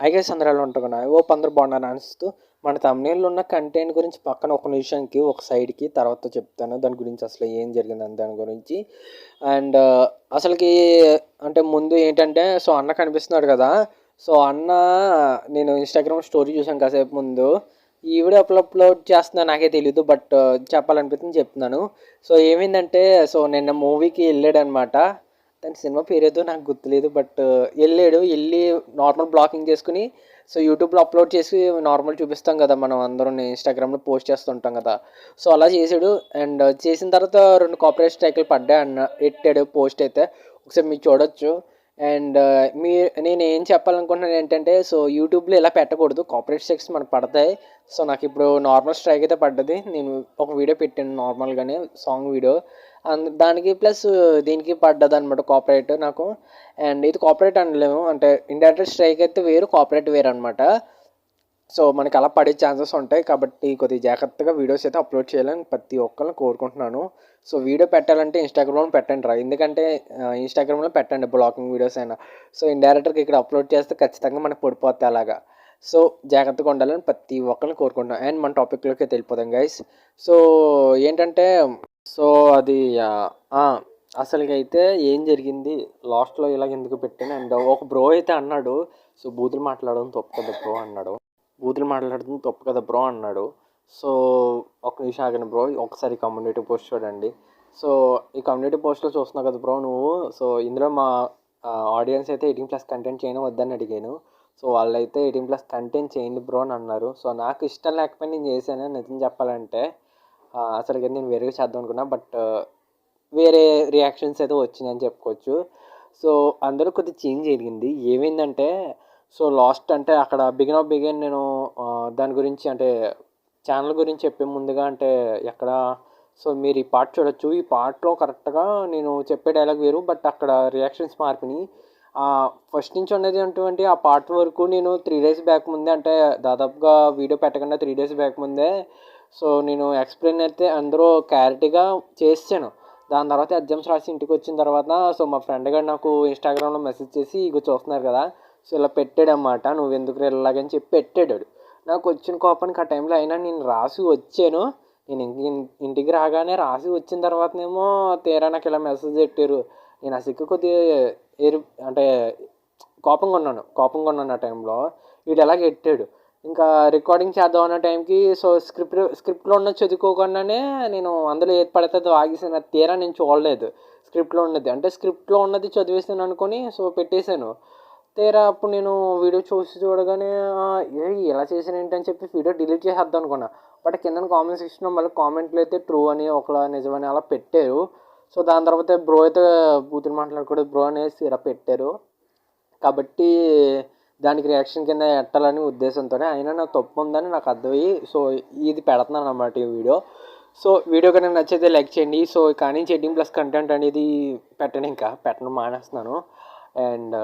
ఐగేస్ అందరూ ఉంటున్నాయి ఓ పందరు బాగున్నారు అనిస్తూ మన తమిళలో ఉన్న కంటెంట్ గురించి పక్కన ఒక నిమిషంకి ఒక సైడ్కి తర్వాత చెప్తాను. దాని గురించి అసలు ఏం జరిగిందని దాని గురించి. అండ్ అసలుకి అంటే ముందు ఏంటంటే సో అన్న కనిపిస్తున్నాడు కదా. సో అన్న నేను ఇన్స్టాగ్రామ్ స్టోరీ చూసాను కాసేపు ముందు. ఈ వీడియో అప్లోడ్ చేస్తున్నా నాకే తెలియదు బట్ చెప్పాలనిపిస్తుంది చెప్తున్నాను. సో ఏమైందంటే సో నిన్న మూవీకి వెళ్ళాడనమాట. దాని సినిమా పేరు ఏదో నాకు గుర్తులేదు బట్ వెళ్ళాడు. వెళ్ళి నార్మల్ బ్లాకింగ్ చేసుకుని సో యూట్యూబ్లో అప్లోడ్ చేసి నార్మల్ చూపిస్తాం కదా మనం అందరం ఇన్స్టాగ్రామ్లో పోస్ట్ చేస్తుంటాం కదా. సో అలా చేసాడు అండ్ చేసిన తర్వాత రెండు కాపరేట్ స్ట్రైక్లు పడ్డాయి అన్న ఎట్టాడు పోస్ట్ అయితే. ఒకసారి మీరు చూడొచ్చు. అండ్ మీ నేను ఏం చెప్పాలనుకుంటున్నాను ఏంటంటే సో యూట్యూబ్లో ఇలా పెట్టకూడదు. కాపరేట్ స్ట్రైక్స్ మనకు పడతాయి. సో నాకు ఇప్పుడు నార్మల్ స్ట్రైక్ అయితే పడ్డది. నేను ఒక వీడియో పెట్టాను నార్మల్గానే సాంగ్ వీడియో. దానికి ప్లస్ దీనికి పడ్డది అనమాట కాపరేట్ నాకు. అండ్ ఇది కాపరేట్ అనలేము. అంటే ఇండైరెక్ట్ స్ట్రైక్ అయితే వేరు కాపరేట్ వేరు అనమాట సో మనకి అలా పడే ఛాన్సెస్ ఉంటాయి. కాబట్టి కొద్దిగా జాగ్రత్తగా వీడియోస్ అయితే అప్లోడ్ చేయాలని ప్రతి ఒక్కరిని కోరుకుంటున్నాను. సో వీడియో పెట్టాలంటే ఇన్స్టాగ్రామ్లో పెట్టండి రా. ఎందుకంటే ఇన్స్టాగ్రామ్లో పెట్టండి బ్లాగింగ్ వీడియోస్ అయినా. సో ఇండైరెక్ట్గా ఇక్కడ అప్లోడ్ చేస్తే ఖచ్చితంగా మనకు పడిపోతాయి అలాగా. సో జాగ్రత్తగా ఉండాలని ప్రతి ఒక్కరిని కోరుకుంటున్నాం అండ్ మన టాపిక్లోకి వెళ్ళిపోదాం గైస్ సో ఏంటంటే సో అది అసలుకైతే ఏం జరిగింది? లాస్ట్లో ఇలాగ ఎందుకు పెట్టాను? అండ్ ఒక బ్రో అయితే అన్నాడు. సో బూతులు మాట్లాడడం తప్పు కదా బ్రో అన్నాడు. బూతులు మాట్లాడుతుంది తప్పు కదా బ్రో అన్నాడు. సో ఒక నిమిషం ఆగండి బ్రో ఒకసారి కమ్యూనిటీ పోస్ట్ చూడండి. సో ఈ కమ్యూనిటీ పోస్ట్లో చూస్తున్నావు కదా బ్రో నువ్వు? సో ఇందులో మా ఆడియన్స్ అయితే ఎయిటీన్ ప్లస్ కంటెంట్ చేయడం వద్దని అడిగాను. సో వాళ్ళైతే ఎయిటీన్ ప్లస్ కంటెంట్ చేయండి బ్రో అని అన్నారు. సో నాకు ఇష్టం లేకపోయినా నేను చేశాను నిజం చెప్పాలంటే. అసలు నేను వేరేగా చేద్దాం అనుకున్నా బట్ వేరే రియాక్షన్స్ అయితే వచ్చినాయని చెప్పుకోవచ్చు. సో అందరూ కొద్దిగా చేంజ్ జరిగింది ఏమైందంటే సో లాస్ట్ అంటే అక్కడ బిగిన్ ఆఫ్ బిగిన్ నేను దాని గురించి అంటే ఛానల్ గురించి చెప్పే ముందుగా అంటే ఎక్కడ సో మీరు ఈ పార్ట్ చూడొచ్చు. ఈ పార్ట్లో కరెక్ట్గా నేను చెప్పే డైలాగ్ వేరు బట్ అక్కడ రియాక్షన్స్ మార్పినాయి ఫస్ట్ నుంచి ఉన్నది అటువంటి ఆ పార్ట్ వరకు నేను త్రీ డేస్ బ్యాక్ ముందే అంటే దాదాపుగా వీడియో పెట్టకుండా త్రీ డేస్ బ్యాక్ ముందే సో నేను ఎక్స్ప్లెయిన్ అయితే అందరూ క్లారిటీగా చేసాను దాని తర్వాత ఎగ్జామ్స్ రాసి ఇంటికి వచ్చిన తర్వాత సో మా ఫ్రెండ్ గారు నాకు ఇన్స్టాగ్రామ్లో మెసేజ్ చేసి ఇక చూస్తున్నారు కదా సో ఇలా పెట్టాడనమాట నువ్వు ఎందుకు వెళ్ళాలని చెప్పి పెట్టాడు నాకు వచ్చిన కోపానికి ఆ టైంలో అయినా నేను రాసి వచ్చాను. నేను ఇంటికి రాగానే రాసి వచ్చిన తర్వాతనేమో తీరా నాకు ఇలా మెసేజ్ పెట్టారు. నేను ఆ సిక్కు కొద్దిగా ఎరు అంటే కోపంగా ఉన్నాను. కోపంగా ఉన్నాను ఆ టైంలో. వీడు ఎలాగ ఎట్టాడు ఇంకా రికార్డింగ్ చేద్దాం అన్న టైంకి సో స్క్రిప్ట్ స్క్రిప్ట్లో ఉన్న చదువుకోకుండానే నేను అందులో ఏది పడితే అది తీరా నేను చూడలేదు. స్క్రిప్ట్లో ఉన్నది. అంటే స్క్రిప్ట్లో ఉన్నది చదివేసాను అనుకొని సో పెట్టేశాను తీరా అప్పుడు నేను వీడియో చూసి చూడగానే ఏ ఇలా చేసిన ఏంటని చెప్పి వీడియో డిలీట్ చేసేద్దాం అనుకున్నా. బట్ కింద కామెంట్ సెక్షన్లో మళ్ళీ కామెంట్లు అయితే ట్రూ అని ఒకలా నిజమని అలా పెట్టారు. సో దాని తర్వాత బ్రో అయితే బూతులు మాట్లాడకూడదు బ్రో అనేసి ఇలా పెట్టారు. కాబట్టి దానికి రియాక్షన్ కింద ఎట్టాలని ఉద్దేశంతోనే అయినా నాకు తప్పు ఉందని నాకు అర్థమయ్యి సో ఇది పెడుతున్నాను అన్నమాట ఈ వీడియో. సో వీడియో కనుక నచ్చితే లైక్ చేయండి. సో కానీ చెడ్డింగ్ ప్లస్ కంటెంట్ అనేది పెట్టను ఇంకా పెట్టడం మానేస్తున్నాను. అండ్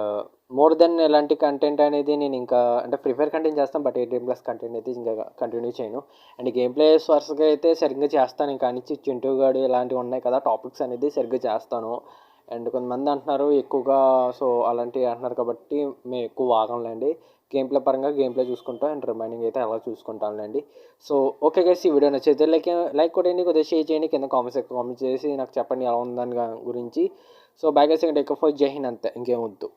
మోర్ దెన్ ఎలాంటి కంటెంట్ అనేది నేను ఇంకా అంటే ప్రిఫర్ కంటెంట్ చేస్తాను బట్ ఎయిటీన్ ప్లస్ కంటెంట్ అయితే ఇంకా కంటిన్యూ చేయను. అండ్ గేమ్ ప్లేస్ వరుసగా అయితే సరిగ్గా చేస్తాను. ఇంకా నుంచి చింటూ గాడు ఇలాంటివి ఉన్నాయి కదా టాపిక్స్ అనేది సరిగ్గా చేస్తాను. అండ్ కొంతమంది అంటున్నారు ఎక్కువగా సో అలాంటివి అంటున్నారు కాబట్టి మేము ఎక్కువ వాగంలేండి. గేమ్ ప్లే పరంగా గేమ్ ప్లే చూసుకుంటాం అండ్ రిమైనింగ్ అయితే అలా చూసుకుంటాంలేండి సో ఓకే గైస్ ఈ వీడియో నచ్చితే లైక్ లైక్ కొట్టండి కొద్దిగా షేర్ చేయండి. కింద కామెంట్స్ కామెంట్ చేసి నాకు చెప్పండి ఎలా ఉందని గురించి. సో బ్యాగ్ ఇంకా ఎక్కువ జై హింద్ అంతే ఇంకేం వద్దు